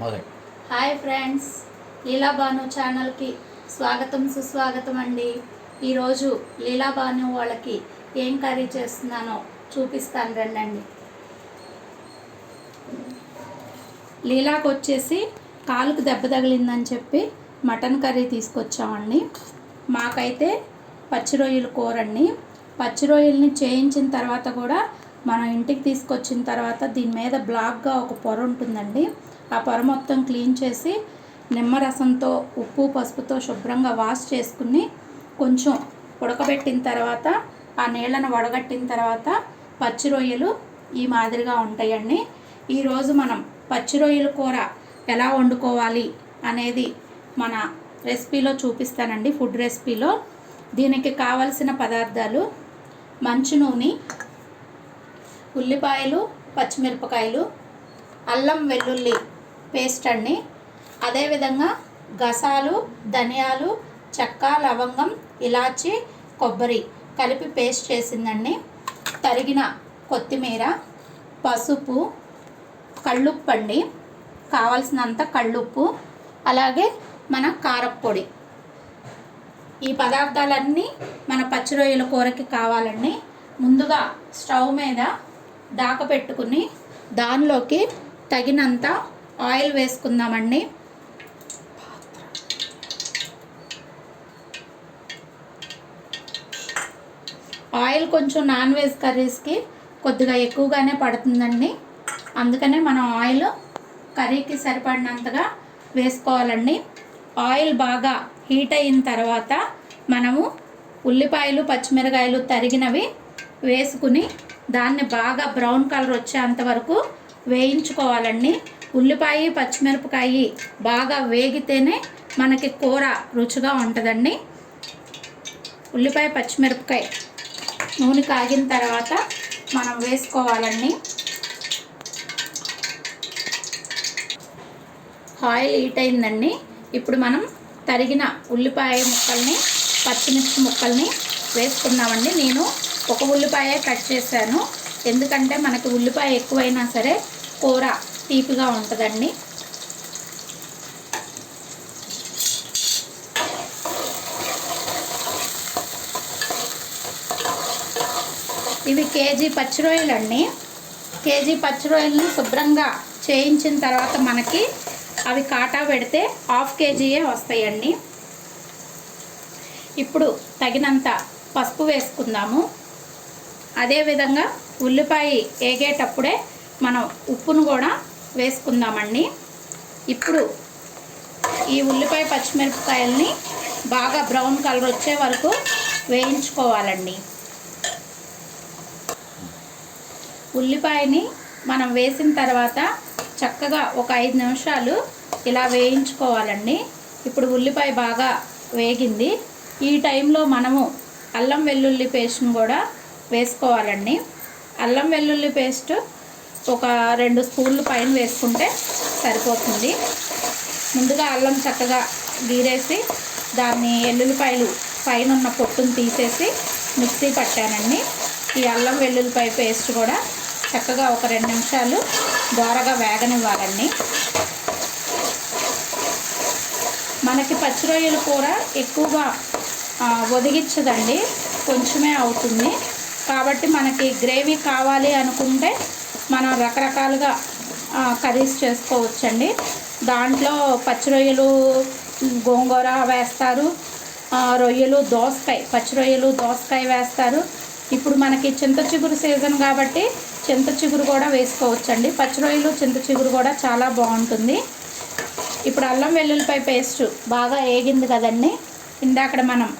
మొదలు hi friends లీలాబాను ఛానల్కి స్వాగతం సుస్వాగతం అండి. ఈరోజు లీలాబాను వాళ్ళకి ఏం కర్రీ చేస్తున్నానో చూపిస్తాను రండి లీలాకు వచ్చేసి కాలుకు దెబ్బ తగిలిందని చెప్పి మటన్ కర్రీ తీసుకొచ్చామండి. మాకైతే పచ్చి రొయ్యలు కూరండి. పచ్చి రొయ్యల్ని చేయించిన తర్వాత కూడా మనం ఇంటికి తీసుకొచ్చిన తర్వాత దీని మీద బ్లాక్గా ఒక పొర ఉంటుందండి. ఆ పొర మొత్తం క్లీన్ చేసి నిమ్మరసంతో ఉప్పు పసుపుతో శుభ్రంగా వాష్ చేసుకుని కొంచెం ఉడకబెట్టిన తర్వాత ఆ నీళ్ళను వడగట్టిన తర్వాత పచ్చి రొయ్యలు ఈ మాదిరిగా ఉంటాయండి. ఈరోజు మనం పచ్చి రొయ్యల కూర ఎలా వండుకోవాలి అనేది మన రెసిపీలో చూపిస్తానండి ఫుడ్ రెసిపీలో. దీనికి కావలసిన పదార్థాలు మంచు నూనె ఉల్లిపాయలు పచ్చిమిరపకాయలు అల్లం వెల్లుల్లి పేస్ట్ అండి అదేవిధంగా గసాలు ధనియాలు చెక్క లవంగం ఇలాచి కొబ్బరి కలిపి పేస్ట్ చేసిందండి. తరిగిన కొత్తిమీర పసుపు కళ్ళుప్పు అండి. కావలసినంత కళ్ళుప్పు అలాగే మన కారప్పొడి. ఈ పదార్థాలన్నీ మన పచ్చి రొయ్యల కూరకి కావాలండి. ముందుగా స్టవ్ మీద దాక పెట్టుకుని దానిలోకి తగినంత ఆయిల్ వేసుకుందామండి. ఆయిల్ కొంచెం నాన్ వెజ్ కర్రీస్కి కొద్దిగా ఎక్కువగానే పడుతుందండి. అందుకనే మనం ఆయిల్ కర్రీకి సరిపడినంతగా వేసుకోవాలండి. ఆయిల్ బాగా హీట్ అయిన తర్వాత మనము ఉల్లిపాయలు పచ్చిమిరకాయలు తరిగినవి వేసుకుని దాన్ని బాగా బ్రౌన్ కలర్ వచ్చేంత వరకు వేయించుకోవాలండి. ఉల్లిపాయ పచ్చిమిరపకాయ బాగా వేగితేనే మనకి కూర రుచిగా ఉంటుందండి. ఉల్లిపాయ పచ్చిమిరపకాయ నూనె కాగిన తర్వాత మనం వేసుకోవాలండి. ఆయిల్ హీట్ అయిందండి. ఇప్పుడు మనం తరిగిన ఉల్లిపాయ ముక్కల్ని పచ్చిమిర్చి ముక్కల్ని వేసుకున్నామండి నేను ఒక ఉల్లిపాయ కట్ చేశాను. ఎందుకంటే మనకి ఉల్లిపాయ ఎక్కువైనా సరే కూర తీపిగా ఉంటుందండి. ఇవి కేజీ పచ్చి రొయ్యలండి కేజీ పచ్చి రొయ్యలని శుభ్రంగా చేయించిన తర్వాత మనకి అవి కాటా పెడితే హాఫ్ కేజీయే వస్తాయండి. ఇప్పుడు తగినంత పసుపు వేసుకుందాము. అదేవిధంగా ఉల్లిపాయ ఏగేటప్పుడే మనం ఉప్పును కూడా వేసుకుందామండి. ఇప్పుడు ఈ ఉల్లిపాయ పచ్చిమిరపకాయల్ని బాగా బ్రౌన్ కలర్ వచ్చే వరకు వేయించుకోవాలండి. ఉల్లిపాయని మనం వేసిన తర్వాత చక్కగా ఒక ఐదు నిమిషాలు ఇలా వేయించుకోవాలండి. ఇప్పుడు ఉల్లిపాయ బాగా వేగింది. ఈ టైంలో మనము అల్లం వెల్లుల్లి పేస్ట్ని కూడా వేసుకోవాలండి. అల్లం వెల్లుల్లి పేస్ట్ ఒక రెండు స్పూన్లు పైన వేసుకుంటే సరిపోతుంది. ముందుగా అల్లం చక్కగా గీరేసి దాన్ని ఎల్లుల్లిపాయలు పైన ఉన్న పొట్టును తీసేసి మిక్సీ పట్టానండి. ఈ అల్లం వెల్లుల్లిపాయ పేస్ట్ కూడా చక్కగా ఒక రెండు నిమిషాలు దోరగా వేగనివ్వాలండి. మనకి పచ్చి రొయ్యలు కూర ఎక్కువగా ఒదిగించదండి కొంచెమే అవుతుంది. కాబట్టి మనకి గ్రేవీ కావాలి అనుకుంటే మనం రకరకాలుగా కర్రీస్ చేసుకోవచ్చండి. దాంట్లో పచ్చి రొయ్యలు గోంగూర వేస్తారు. రొయ్యలు దోసకాయ పచ్చి రొయ్యలు దోసకాయ వేస్తారు. ఇప్పుడు మనకి చింత చిగురు సీజన్ కాబట్టి చింత చిగురు కూడా వేసుకోవచ్చండి. పచ్చి రొయ్యలు చింత చిగురు కూడా చాలా బాగుంటుంది. ఇప్పుడు అల్లం వెల్లుల్లిపాయ పేస్ట్ బాగా వేగింది కదండి. ఇందాక మనం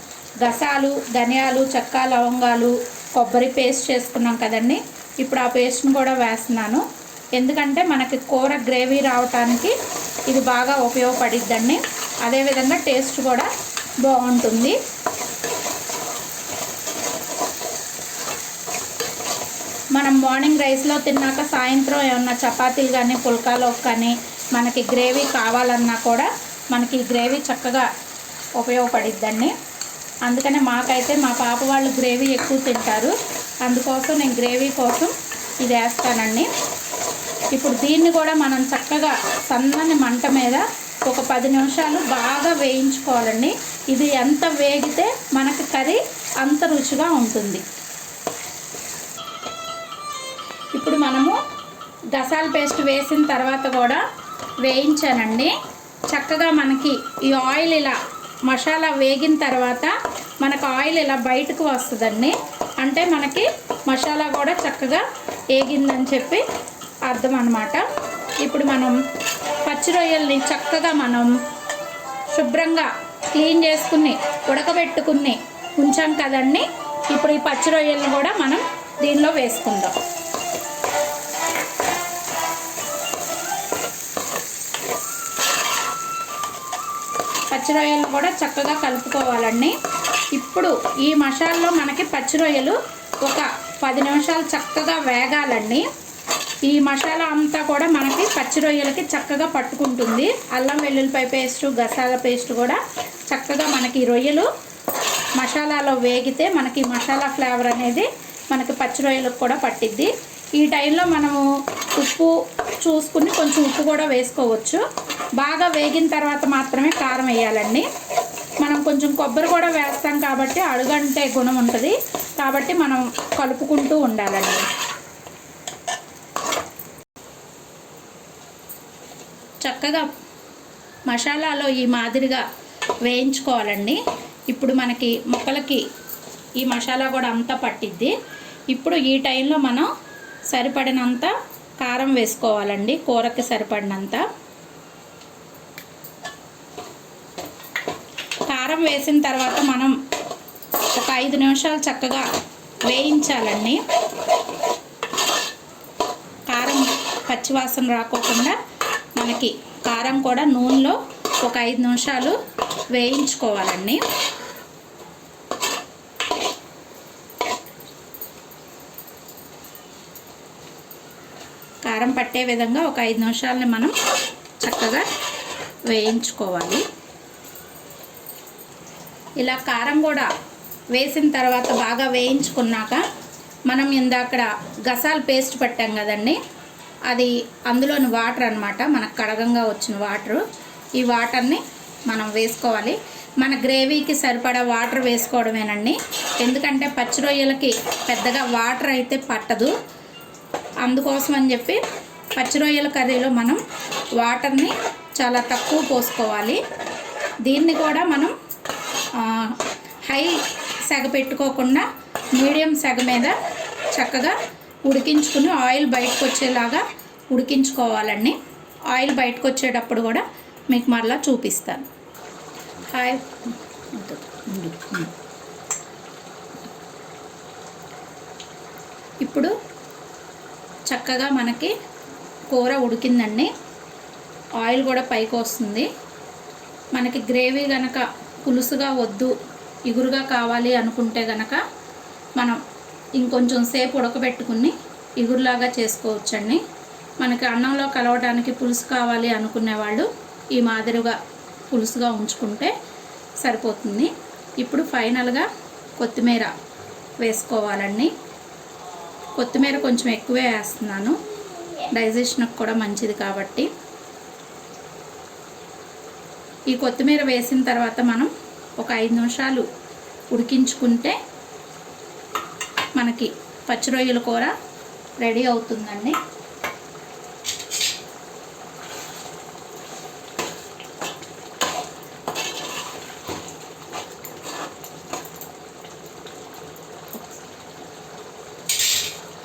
గసాలు ధనియాలు చెక్క లవంగాలు కొబ్బరి పేస్ట్ చేసుకున్నాం కదండి. ఇప్పుడు ఆ పేస్ట్ని కూడా వేస్తున్నాను. ఎందుకంటే మనకి కూర గ్రేవీ రావటానికి ఇది బాగా ఉపయోగపడిద్దండి. అదేవిధంగా టేస్ట్ కూడా బాగుంటుంది. మనం మార్నింగ్ రైస్లో తిన్నాక సాయంత్రం ఏమన్నా చపాతీలు కానీ పుల్కాలో కానీ మనకి గ్రేవీ కావాలన్నా కూడా మనకి గ్రేవీ చక్కగా ఉపయోగపడిద్దండి. అందుకనే మాకైతే మా పాప వాళ్ళు గ్రేవీ ఎక్కువ తింటారు. అందుకోసం నేను గ్రేవీ కోసం ఇది వేస్తానండి. ఇప్పుడు దీన్ని కూడా మనం చక్కగా సన్నని మంట మీద ఒక పది నిమిషాలు బాగా వేయించుకోవాలండి. ఇది ఎంత వేగితే మనకి కర్రీ అంత రుచిగా ఉంటుంది. ఇప్పుడు మనము గసాల పేస్ట్ వేసిన తర్వాత కూడా వేయించానండి. చక్కగా మనకి ఈ ఆయిల్ ఇలా మసాలా వేగిన తర్వాత మనకు ఆయిల్ ఇలా బయటకు వస్తుందండి. అంటే మనకి మసాలా కూడా చక్కగా ఏగిందని చెప్పి అర్థం అనమాట ఇప్పుడు మనం పచ్చి రొయ్యల్ని చక్కగా మనం శుభ్రంగా క్లీన్ చేసుకుని ఉడకబెట్టుకుని ఉంచాం కదండి. ఇప్పుడు ఈ పచ్చి రొయ్యల్ని కూడా మనం దీనిలో వేసుకుందాం. పచ్చి రొయ్యలు కూడా చక్కగా కలుపుకోవాలండి. ఇప్పుడు ఈ మసాలలో మనకి పచ్చి రొయ్యలు ఒక పది నిమిషాలు చక్కగా వేగాలండి. ఈ మసాలా అంతా కూడా మనకి పచ్చి రొయ్యలకి చక్కగా పట్టుకుంటుంది. అల్లం వెల్లుల్లిపాయ పేస్ట్ గసాల పేస్ట్ కూడా చక్కగా మనకి ఈ రొయ్యలు మసాలాలో వేగితే మనకి మసాలా ఫ్లేవర్ అనేది మనకి పచ్చి రొయ్యలకు కూడా పట్టిద్ది. ఈ టైంలో మనము ఉప్పు చూసుకుని కొంచెం ఉప్పు కూడా వేసుకోవచ్చు. బాగా వేగిన తర్వాత మాత్రమే కారం వేయాలండి. మనం కొంచెం కొబ్బరి కూడా వేస్తాం కాబట్టి అడుగంటే గుణం ఉంటుంది. కాబట్టి మనం కలుపుకుంటూ ఉండాలండి. చక్కగా మసాలాలో ఈ మాదిరిగా వేయించుకోవాలండి. ఇప్పుడు మనకి మొక్కలకి ఈ మసాలా కూడా అంతా పట్టిద్ది. ఇప్పుడు ఈ టైంలో మనం సరిపడినంత కారం వేసుకోవాలండి. కూరకి సరిపడినంత. కారం వేసిన తర్వాత మనం ఒక ఐదు నిమిషాలు చక్కగా వేయించాలండి. కారం పచ్చివాసన రాకోకుండా మనకి కారం కూడా నూనెలో ఒక ఐదు నిమిషాలు వేయించుకోవాలండి. కారం పట్టే విధంగా ఒక ఐదు నిమిషాలని మనం చక్కగా వేయించుకోవాలి. ఇలా కారం కూడా వేసిన తర్వాత బాగా వేయించుకున్నాక మనం ఇందాక గసాల పేస్ట్ పెట్టాం కదండి అది అందులోని వాటర్ అనమాట మనకు కడగంగా వచ్చిన వాటర్. ఈ వాటర్ని మనం వేసుకోవాలి. మన గ్రేవీకి సరిపడా వాటర్ వేసుకోవడమేనండి. ఎందుకంటే పచ్చి రొయ్యలకి పెద్దగా వాటర్ అయితే పట్టదు. అందుకోసం అని చెప్పి పచ్చి రొయ్యల కర్రీలో మనం వాటర్ని చాలా తక్కువ పోసుకోవాలి. దీన్ని కూడా మనం హై సెగ పెట్టుకోకుండా మీడియం సెగ మీద చక్కగా ఉడికించుకుని ఆయిల్ బయటకు వచ్చేలాగా ఉడికించుకోవాలండి. ఆయిల్ బయటకు వచ్చేటప్పుడు కూడా మీకు మరలా చూపిస్తాను. హాయ్. ఇప్పుడు చక్కగా మనకి కూర ఉడికిందండి. ఆయిల్ కూడా పైకి వస్తుంది మనకి గ్రేవీ కనుక పులుసుగా వద్దు ఇగురుగా కావాలి అనుకుంటే గనక మనం ఇంకొంచెం సేపు ఉడకబెట్టుకుని ఇగురులాగా చేసుకోవచ్చండి. మనకి అన్నంలో కలవడానికి పులుసు కావాలి అనుకునే వాళ్ళు ఈ మాదిరిగా పులుసుగా ఉంచుకుంటే సరిపోతుంది. ఇప్పుడు ఫైనల్గా కొత్తిమీర వేసుకోవాలండి. కొత్తిమీర కొంచెం ఎక్కువే వేస్తున్నాను. డైజెషన్కి కూడా మంచిది కాబట్టి. ఈ కొత్తిమీర వేసిన తర్వాత మనం ఒక ఐదు నిమిషాలు ఉడికించుకుంటే మనకి పచ్చి రొయ్యల కూర రెడీ అవుతుందండి.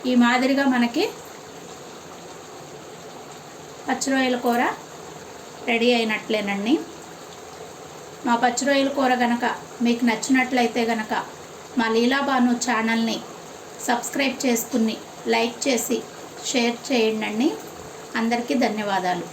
ఈ మాదిరిగా మనకి పచ్చి రొయ్యల కూర రెడీ అయినట్లేనండి. మా పచ్చి రొయ్యల కూర గనక మీకు నచ్చినట్లయితే గనక మా లీలాబాను ఛానల్ని సబ్స్క్రైబ్ చేసుకుని లైక్ చేసి షేర్ చేయండి అందరికీ ధన్యవాదాలు.